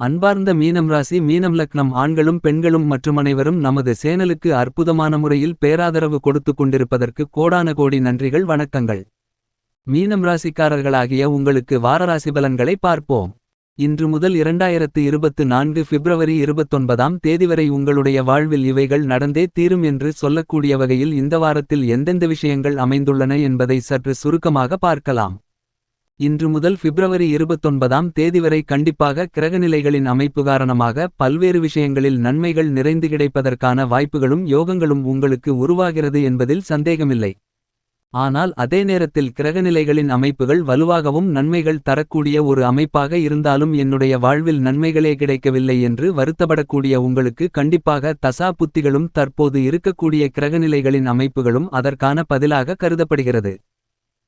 அன்பார்ந்த மீனம் ராசி மீனம் லக்னம் ஆண்களும் பெண்களும் மற்றும் அனைவரும் நமது சேனலுக்கு அற்புதமான முறையில் பேராதரவு கொடுத்துக் கொண்டிருப்பதற்கு கோடான கோடி நன்றிகள் வணக்கங்கள். மீனம் ராசிக்காரர்களாகிய உங்களுக்கு வாரராசி பலன்களை பார்ப்போம். இன்று முதல் இரண்டாயிரத்து இருபத்து நான்கு பிப்ரவரி இருபத்தொன்பதாம் தேதி வரை உங்களுடைய வாழ்வில் இவைகள் நடந்தே தீரும் என்று சொல்லக்கூடிய வகையில் இந்த வாரத்தில் எந்தெந்த விஷயங்கள் அமைந்துள்ளன என்பதை சற்று சுருக்கமாக பார்க்கலாம். இன்று முதல் பிப்ரவரி இருபத்தொன்பதாம் தேதி வரை கண்டிப்பாக கிரகநிலைகளின் அமைப்பு காரணமாக பல்வேறு விஷயங்களில் நன்மைகள் நிறைந்து கிடைப்பதற்கான வாய்ப்புகளும் யோகங்களும் உங்களுக்கு உருவாகிறது என்பதில் சந்தேகமில்லை. ஆனால் அதே நேரத்தில் கிரகநிலைகளின் அமைப்புகள் வலுவாகவும் நன்மைகள் தரக்கூடிய ஒரு அமைப்பாக இருந்தாலும் என்னுடைய வாழ்வில் நன்மைகளே கிடைக்கவில்லை என்று வருத்தப்படக்கூடிய உங்களுக்கு கண்டிப்பாக தசா புத்திகளும் தற்போது இருக்கக்கூடிய கிரகநிலைகளின் அமைப்புகளும் அதற்கான பதிலாக கருதப்படுகிறது.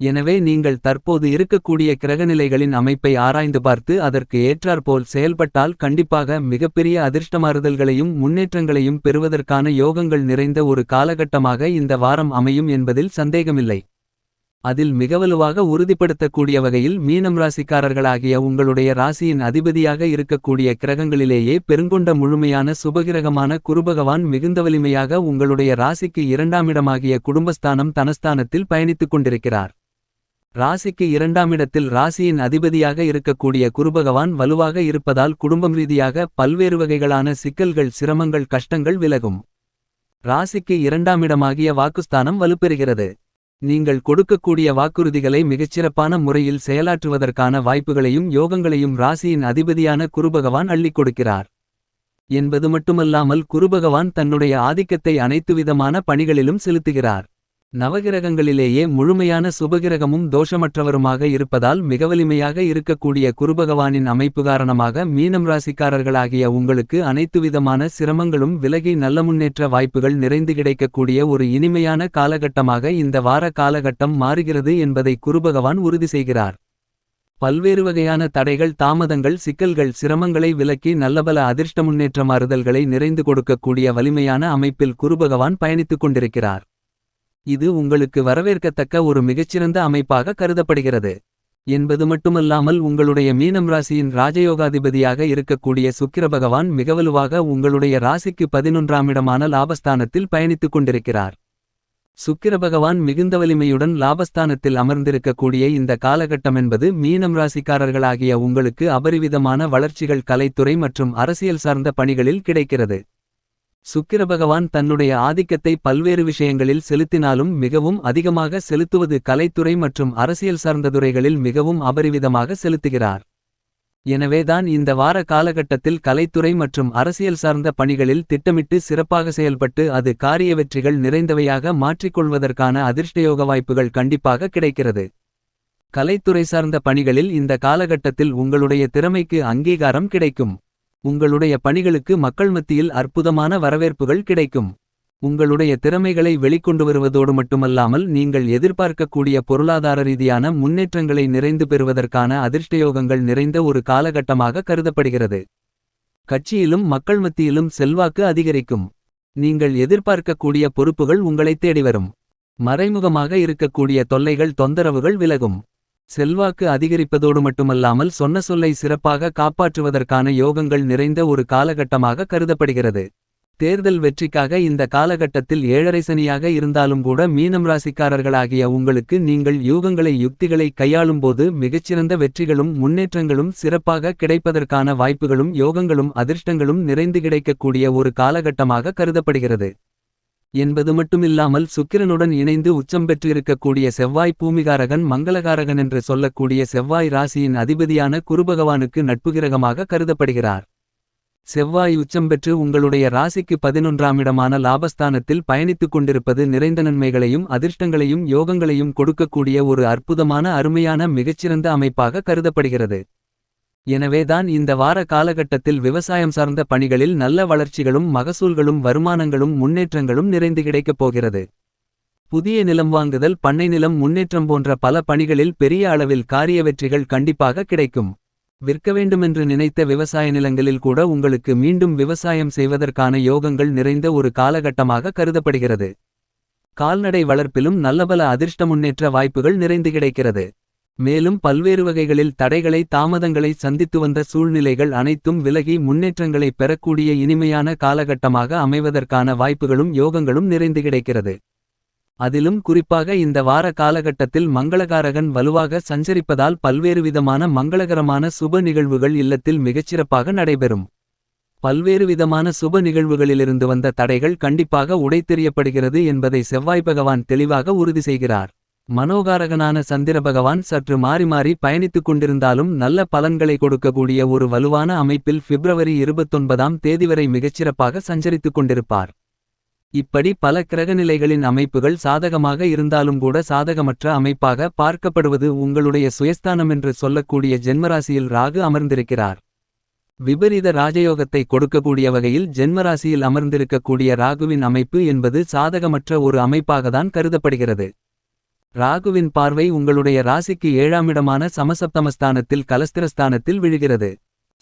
எனவே நீங்கள் தற்போது இருக்கக்கூடிய கிரகநிலைகளின் அமைப்பை ஆராய்ந்து பார்த்து அதற்கு ஏற்றாற்போல் செயல்பட்டால் கண்டிப்பாக மிகப்பெரிய அதிர்ஷ்டமாறுதல்களையும் முன்னேற்றங்களையும் பெறுவதற்கான யோகங்கள் நிறைந்த ஒரு காலகட்டமாக இந்த வாரம் அமையும் என்பதில் சந்தேகமில்லை. அதில் மிகவலுவாக உறுதிப்படுத்தக்கூடிய வகையில் மீனம் ராசிக்காரர்களாகிய உங்களுடைய ராசியின் அதிபதியாக இருக்கக்கூடிய கிரகங்களிலேயே பெருங்கொண்ட முழுமையான சுபகிரகமான குருபகவான் மிகுந்த வலிமையாக உங்களுடைய ராசிக்கு இரண்டாமிடமாகிய குடும்பஸ்தானம் தனஸ்தானத்தில் பயணித்துக் கொண்டிருக்கிறார். ராசிக்கு இரண்டாமிடத்தில் ராசியின் அதிபதியாக இருக்கக்கூடிய குருபகவான் வலுவாக இருப்பதால் குடும்பம் ரீதியாக பல்வேறு வகைகளான சிக்கல்கள் சிரமங்கள் கஷ்டங்கள் விலகும். ராசிக்கு இரண்டாமிடமாகிய வாக்குஸ்தானம் வலுப்பெறுகிறது. நீங்கள் கொடுக்கக்கூடிய வாக்குறுதிகளை மிகச்சிறப்பான முறையில் செயலாற்றுவதற்கான வாய்ப்புகளையும் யோகங்களையும் ராசியின் அதிபதியான குருபகவான் அள்ளிக் கொடுக்கிறார். என்பது மட்டுமல்லாமல் குருபகவான் தன்னுடைய ஆதிக்கத்தை அனைத்துவிதமான பணிகளிலும் செலுத்துகிறார். நவகிரகங்களிலேயே முழுமையான சுபகிரகமும் தோஷமற்றவருமாக இருப்பதால் மிகவலிமையாக இருக்கக்கூடிய குருபகவானின் அமைப்பு காரணமாக மீனம் ராசிக்காரர்களாகிய உங்களுக்கு அனைத்துவிதமான சிரமங்களும் விலகி நல்ல முன்னேற்ற வாய்ப்புகள் நிறைந்து கிடைக்கக்கூடிய ஒரு இனிமையான காலகட்டமாக இந்த வார காலகட்டம் மாறுகிறது என்பதை குருபகவான் உறுதி செய்கிறார். பல்வேறு வகையான தடைகள் தாமதங்கள் சிக்கல்கள் சிரமங்களை விலக்கி நல்லபல அதிர்ஷ்ட முன்னேற்ற மாறுதல்களை நிறைந்து கொடுக்கக்கூடிய வலிமையான அமைப்பில் குருபகவான் பயணித்துக் கொண்டிருக்கிறார். இது உங்களுக்கு வரவேற்கத்தக்க ஒரு மிகச்சிறந்த அமைப்பாக கருதப்படுகிறது. என்பது மட்டுமல்லாமல் உங்களுடைய மீனம் ராசியின் ராஜயோகாதிபதியாக இருக்கக்கூடிய சுக்கிர பகவான் மிகவலுவாக உங்களுடைய ராசிக்கு பதினொன்றாம் இடமான லாபஸ்தானத்தில் பயணித்துக் கொண்டிருக்கிறார். சுக்கிர பகவான் மிகுந்த வலிமையுடன் லாபஸ்தானத்தில் அமர்ந்திருக்கக்கூடிய இந்த காலகட்டம் என்பது மீனம் ராசிக்காரர்களாகிய உங்களுக்கு அபரிவிதமான வளர்ச்சிகள் கலைத்துறை மற்றும் அரசியல் சார்ந்த பணிகளில் கிடைக்கிறது. சுக்கிர பகவான் தன்னுடைய ஆதிக்கத்தை பல்வேறு விஷயங்களில் செலுத்தினாலும் மிகவும் அதிகமாக செலுத்துவது கலைத்துறை மற்றும் அரசியல் சார்ந்த துறைகளில் மிகவும் அபரிவிதமாக செலுத்துகிறார். எனவேதான் இந்த வார காலகட்டத்தில் கலைத்துறை மற்றும் அரசியல் சார்ந்த பணிகளில் திட்டமிட்டு சிறப்பாக செயல்பட்டு அது காரிய வெற்றிகள் நிறைந்தவையாக மாற்றிக்கொள்வதற்கான அதிர்ஷ்டயோக வாய்ப்புகள் கண்டிப்பாக கிடைக்கிறது. கலைத்துறை சார்ந்த பணிகளில் இந்த காலகட்டத்தில் உங்களுடைய திறமைக்கு அங்கீகாரம் கிடைக்கும். உங்களுடைய பணிகளுக்கு மக்கள் மத்தியில் அற்புதமான வரவேற்புகள் கிடைக்கும். உங்களுடைய திறமைகளை வெளிக்கொண்டு வருவதோடு மட்டுமல்லாமல் நீங்கள் எதிர்பார்க்கக்கூடிய பொருளாதார ரீதியான முன்னேற்றங்களை நிறைந்து பெறுவதற்கான அதிர்ஷ்டயோகங்கள் நிறைந்த ஒரு காலகட்டமாக கருதப்படுகிறது. கட்சியிலும் மக்கள் மத்தியிலும் செல்வாக்கு அதிகரிக்கும். நீங்கள் எதிர்பார்க்கக்கூடிய பொறுப்புகள் உங்களைத் தேடிவரும். மறைமுகமாக இருக்கக்கூடிய தொல்லைகள் தொந்தரவுகள் விலகும். செல்வாக்கு அதிகரிப்பதோடு மட்டுமல்லாமல் சொன்ன சொல்லை சிறப்பாக காப்பாற்றுவதற்கான யோகங்கள் நிறைந்த ஒரு காலகட்டமாக கருதப்படுகிறது. தேர்தல் வெற்றிக்காக இந்த காலகட்டத்தில் ஏழரை சனியாக இருந்தாலும் கூட மீனம் ராசிக்காரர்களாகிய உங்களுக்கு நீங்கள் யூகங்களை யுக்திகளை கையாளும்போது மிகச்சிறந்த வெற்றிகளும் முன்னேற்றங்களும் சிறப்பாக கிடைப்பதற்கான வாய்ப்புகளும் யோகங்களும் அதிர்ஷ்டங்களும் நிறைந்து கிடைக்கக்கூடிய ஒரு காலகட்டமாக கருதப்படுகிறது. என்பது மட்டுமில்லாமல் சுக்கிரனுடன் இணைந்து உச்சம் பெற்று இருக்கக்கூடிய செவ்வாய் பூமிகாரகன் மங்களகாரகன் என்று சொல்லக்கூடிய செவ்வாய் ராசியின் அதிபதியான குருபகவானுக்கு நட்புகிரகமாக கருதப்படுகிறார். செவ்வாய் உச்சம் பெற்று உங்களுடைய ராசிக்கு பதினொன்றாமிடமான லாபஸ்தானத்தில் பயணித்துக் கொண்டிருப்பது நிறைந்த நன்மைகளையும் அதிர்ஷ்டங்களையும் யோகங்களையும் கொடுக்கக்கூடிய ஒரு அற்புதமான அருமையான மிகச்சிறந்த அமைப்பாக கருதப்படுகிறது. எனவேதான் இந்த வார காலகட்டத்தில் விவசாயம் சார்ந்த பணிகளில் நல்ல வளர்ச்சிகளும் மகசூல்களும் வருமானங்களும் முன்னேற்றங்களும் நிறைந்து கிடைக்கப் போகிறது. புதிய நிலம் வாங்குதல் பண்ணை நிலம் முன்னேற்றம் போன்ற பல பணிகளில் பெரிய அளவில் காரிய வெற்றிகள் கண்டிப்பாக கிடைக்கும். விற்க வேண்டுமென்று நினைத்த விவசாய நிலங்களில் கூட உங்களுக்கு மீண்டும் விவசாயம் செய்வதற்கான யோகங்கள் நிறைந்த ஒரு காலகட்டமாக கருதப்படுகிறது. கால்நடை வளர்ப்பிலும் நல்லபல அதிர்ஷ்ட முன்னேற்ற வாய்ப்புகள் நிறைந்து கிடைக்கிறது. மேலும் பல்வேறு வகைகளில் தடைகளை தாமதங்களை சந்தித்து வந்த சூழ்நிலைகள் அனைத்தும் விலகி முன்னேற்றங்களை பெறக்கூடிய இனிமையான காலகட்டமாக அமைவதற்கான வாய்ப்புகளும் யோகங்களும் நிறைந்து கிடைக்கிறது. அதிலும் குறிப்பாக இந்த வார காலகட்டத்தில் மங்களகாரகன் வலுவாக சஞ்சரிப்பதால் பல்வேறு விதமான மங்களகரமான சுப நிகழ்வுகள் இல்லத்தில் மிகச்சிறப்பாக நடைபெறும். பல்வேறு விதமான சுப நிகழ்வுகளிலிருந்து வந்த தடைகள் கண்டிப்பாக உடைத்தெறியப்படுகிறது என்பதை செவ்வாய் பகவான் தெளிவாக உறுதி செய்கிறார். மனோகாரகனான சந்திர பகவான் சற்று மாறி மாறி பயணித்துக் கொண்டிருந்தாலும் நல்ல பலன்களை கொடுக்கக்கூடிய ஒரு வலுவான அமைப்பில் பிப்ரவரி இருபத்தொன்பதாம் தேதி வரை மிகச்சிறப்பாக சஞ்சரித்துக் கொண்டிருப்பார். இப்படி பல கிரகநிலைகளின் அமைப்புகள் சாதகமாக இருந்தாலும் கூட சாதகமற்ற அமைப்பாக பார்க்கப்படுவது உங்களுடைய சுயஸ்தானம் என்று சொல்லக்கூடிய ஜென்மராசியில் ராகு அமர்ந்திருக்கிறார். விபரீத ராஜயோகத்தை கொடுக்கக்கூடிய வகையில் ஜென்மராசியில் அமர்ந்திருக்கக்கூடிய ராகுவின் அமைப்பு என்பது சாதகமற்ற ஒரு அமைப்பாகத்தான் கருதப்படுகிறது. ராகுவின் பார்வை உங்களுடைய ராசிக்கு ஏழாமிடமான சமசப்தமஸ்தானத்தில் கலஸ்திரஸ்தானத்தில் விழுகிறது.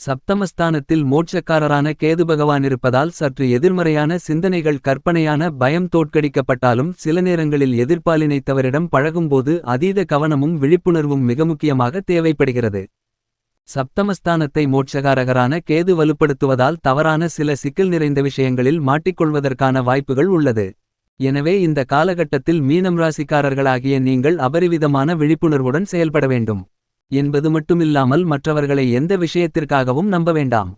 சப்தமஸ்தானத்தில் மோட்சக்காரரான கேது பகவான் இருப்பதால் சற்று எதிர்மறையான சிந்தனைகள் கற்பனையான பயம் தோற்கடிக்கப்பட்டாலும் சில நேரங்களில் எதிர்ப்பாலினைத்தவரிடம் பழகும்போது அதீத கவனமும் விழிப்புணர்வும் மிக முக்கியமாக தேவைப்படுகிறது. சப்தமஸ்தானத்தை மோட்சகாரகரான கேது வலுப்படுத்துவதால் தவறான சில சிக்கல் நிறைந்த விஷயங்களில் மாட்டிக்கொள்வதற்கான வாய்ப்புகள் உள்ளது. எனவே இந்த காலகட்டத்தில் மீனம் ராசிக்காரர்களாகிய நீங்கள் அபரிவிதமான விழிப்புணர்வுடன் செயல்பட வேண்டும். என்பது மட்டுமில்லாமல் மற்றவர்களை எந்த விஷயத்திற்காகவும் நம்ப வேண்டாம்.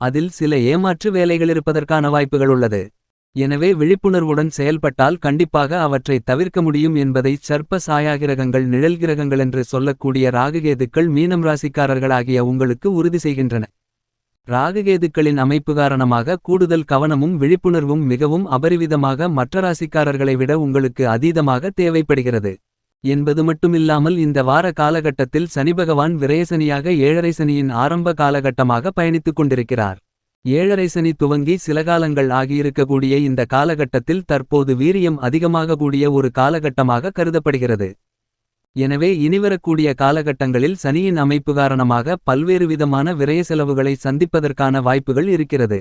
அதில் சில ஏமாற்று வேலைகள் இருப்பதற்கான வாய்ப்புகள் உள்ளது. எனவே விழிப்புணர்வுடன் செயல்பட்டால் கண்டிப்பாக அவற்றை தவிர்க்க முடியும் என்பதை சர்ப்ப சாயாகிரகங்கள் நிழல்கிரகங்கள் என்று சொல்லக்கூடிய ராககேதுக்கள் மீனம் ராசிக்காரர்களாகிய உங்களுக்கு உறுதி செய்கின்றன. ராகுகேதுக்களின் அமைப்பு காரணமாக கூடுதல் கவனமும் விழிப்புணர்வும் மிகவும் அபரிவிதமாக மற்ற ராசிக்காரர்களை விட உங்களுக்கு அதீதமாக தேவைப்படுகிறது. என்பது மட்டுமில்லாமல் இந்த வார காலகட்டத்தில் சனிபகவான் விரயசனியாக ஏழரை சனியின் ஆரம்ப காலகட்டமாக பயணித்துக் கொண்டிருக்கிறார். ஏழரை சனி துவங்கி சில காலங்கள் ஆகியிருக்கக்கூடிய இந்த காலகட்டத்தில் தற்போது வீரியம் அதிகமாக கூடிய ஒரு காலகட்டமாக கருதப்படுகிறது. எனவே இனிவரக்கூடிய காலகட்டங்களில் சனியின் அமைப்பு காரணமாக பல்வேறு விதமான விரய செலவுகளை சந்திப்பதற்கான வாய்ப்புகள் இருக்கிறது.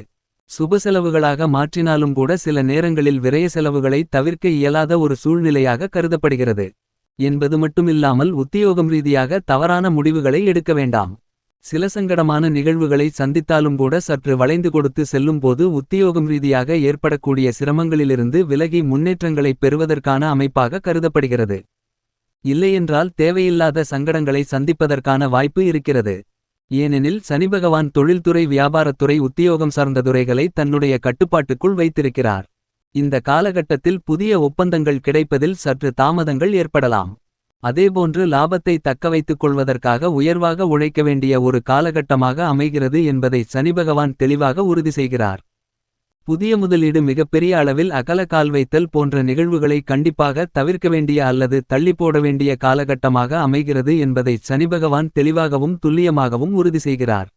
சுப செலவுகளாக மாற்றினாலும் கூட சில நேரங்களில் விரய செலவுகளை தவிர்க்க இயலாத ஒரு சூழ்நிலையாக கருதப்படுகிறது. என்பது மட்டுமில்லாமல் உத்தியோகம் ரீதியாக தவறான முடிவுகளை எடுக்க வேண்டாம். சில சங்கடமான நிகழ்வுகளை சந்தித்தாலும் கூட சற்று வளைந்து கொடுத்து செல்லும்போது உத்தியோகம் ரீதியாக ஏற்படக்கூடிய சிரமங்களிலிருந்து விலகி முன்னேற்றங்களைப் பெறுவதற்கான அமைப்பாக கருதப்படுகிறது. இல்லையென்றால் தேவையில்லாத சங்கடங்களை சந்திப்பதற்கான வாய்ப்பு இருக்கிறது. ஏனெனில் சனிபகவான் தொழில்துறை வியாபாரத்துறை உத்தியோகம் சார்ந்த துறைகளை தன்னுடைய கட்டுப்பாட்டுக்குள் வைத்திருக்கிறார். இந்த காலகட்டத்தில் புதிய ஒப்பந்தங்கள் கிடைப்பதில் சற்று தாமதங்கள் ஏற்படலாம். அதேபோன்று லாபத்தை தக்கவைத்துக் கொள்வதற்காக உயர்வாக உழைக்க வேண்டிய ஒரு காலகட்டமாக அமைகிறது என்பதை சனிபகவான் தெளிவாக உறுதி செய்கிறார். புதிய முதலீடு மிகப்பெரிய அளவில் அகல கால் வைத்தல் போன்ற நிகழ்வுகளை கண்டிப்பாக தவிர்க்க வேண்டிய அல்லது தள்ளி போட வேண்டிய காலகட்டமாக அமைகிறது என்பதை சனிபகவான் தெளிவாகவும் துல்லியமாகவும் உறுதி செய்கிறார்.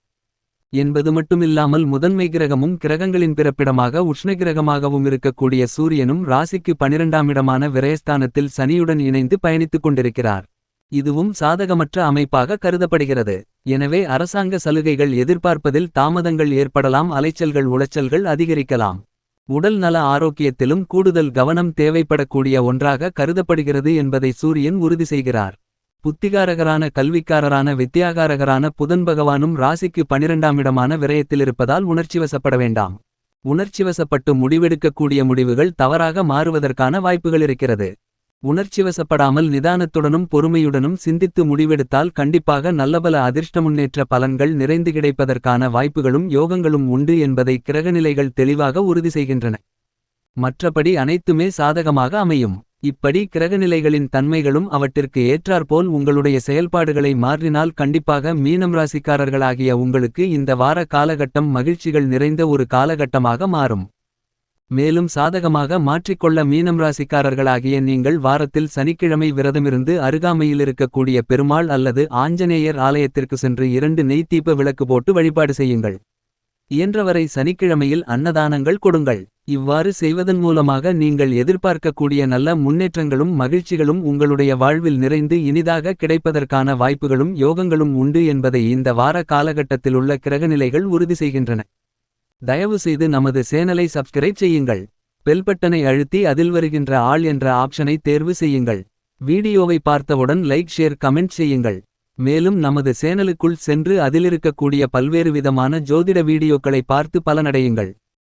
என்பது மட்டுமில்லாமல் முதன்மை கிரகமும் கிரகங்களின் பிறப்பிடமாக உஷ்ணகிரகமாகவும் இருக்கக்கூடிய சூரியனும் ராசிக்கு பனிரெண்டாம் இடமான விரயஸ்தானத்தில் சனியுடன் இணைந்து பயணித்துக் கொண்டிருக்கிறார். இதுவும் சாதகமற்ற அமைப்பாக கருதப்படுகிறது. எனவே அரசாங்க சலுகைகள் எதிர்பார்ப்பதில் தாமதங்கள் ஏற்படலாம் அலைச்சல்கள் உளைச்சல்கள் அதிகரிக்கலாம். உடல் நல ஆரோக்கியத்திலும் கூடுதல் கவனம் தேவைப்படக்கூடிய ஒன்றாக கருதப்படுகிறது என்பதை சூரியன் உறுதி செய்கிறார். புத்திகாரகரான கல்விக்காரரான வித்தியாகாரகரான புதன் பகவானும் ராசிக்கு பனிரெண்டாம் இடமான விரயத்திலிருப்பதால் உணர்ச்சிவசப்பட வேண்டாம். உணர்ச்சிவசப்பட்டு முடிவெடுக்கக்கூடிய முடிவுகள் தவறாக மாறுவதற்கான வாய்ப்புகள் இருக்கிறது. உணர்ச்சிவசப்படாமல் நிதானத்துடனும் பொறுமையுடனும் சிந்தித்து முடிவெடுத்தால் கண்டிப்பாக நல்லபல அதிர்ஷ்ட முன்னேற்ற பலன்கள் நிறைந்து கிடைப்பதற்கான வாய்ப்புகளும் யோகங்களும் உண்டு என்பதை கிரகநிலைகள் தெளிவாக உறுதி செய்கின்றன. மற்றபடி அனைத்துமே சாதகமாக அமையும். இப்படி கிரகநிலைகளின் தன்மைகளும் அவற்றிற்கு ஏற்றாற்போல் உங்களுடைய செயல்பாடுகளை மாற்றினால் கண்டிப்பாக மீனம் ராசிக்காரர்களாகிய உங்களுக்கு இந்த வார காலகட்டம் மகிழ்ச்சிகள் நிறைந்த ஒரு காலகட்டமாக மாறும். மேலும் சாதகமாக மாற்றிக்கொள்ள மீனம் ராசிக்காரர்களாகிய நீங்கள் வாரத்தில் சனிக்கிழமை விரதமிருந்து அருகாமையில் இருக்கக்கூடிய பெருமாள் அல்லது ஆஞ்சநேயர் ஆலயத்திற்கு சென்று இரண்டு நெய் தீப விளக்கு போட்டு வழிபாடு செய்யுங்கள். இயன்றவரை சனிக்கிழமையில் அன்னதானங்கள் கொடுங்கள். இவ்வாறு செய்வதன் மூலமாக நீங்கள் எதிர்பார்க்கக்கூடிய நல்ல முன்னேற்றங்களும் மகிழ்ச்சிகளும் உங்களுடைய வாழ்வில் நிறைந்து இனிதாக கிடைப்பதற்கான வாய்ப்புகளும் யோகங்களும் உண்டு என்பதை இந்த வார காலகட்டத்தில் உள்ள கிரகநிலைகள் உறுதி செய்கின்றன. தயவுசெய்து நமது சேனலை சப்ஸ்கிரைப் செய்யுங்கள். பெல்பட்டனை அழுத்தி அதில் வருகின்ற ஆள் என்ற ஆப்ஷனை தேர்வு செய்யுங்கள். வீடியோவை பார்த்தவுடன் லைக் ஷேர் கமெண்ட் செய்யுங்கள். மேலும் நமது சேனலுக்குள் சென்று அதிலிருக்கக்கூடிய பல்வேறு விதமான ஜோதிட வீடியோக்களை பார்த்து பலனடையுங்கள்.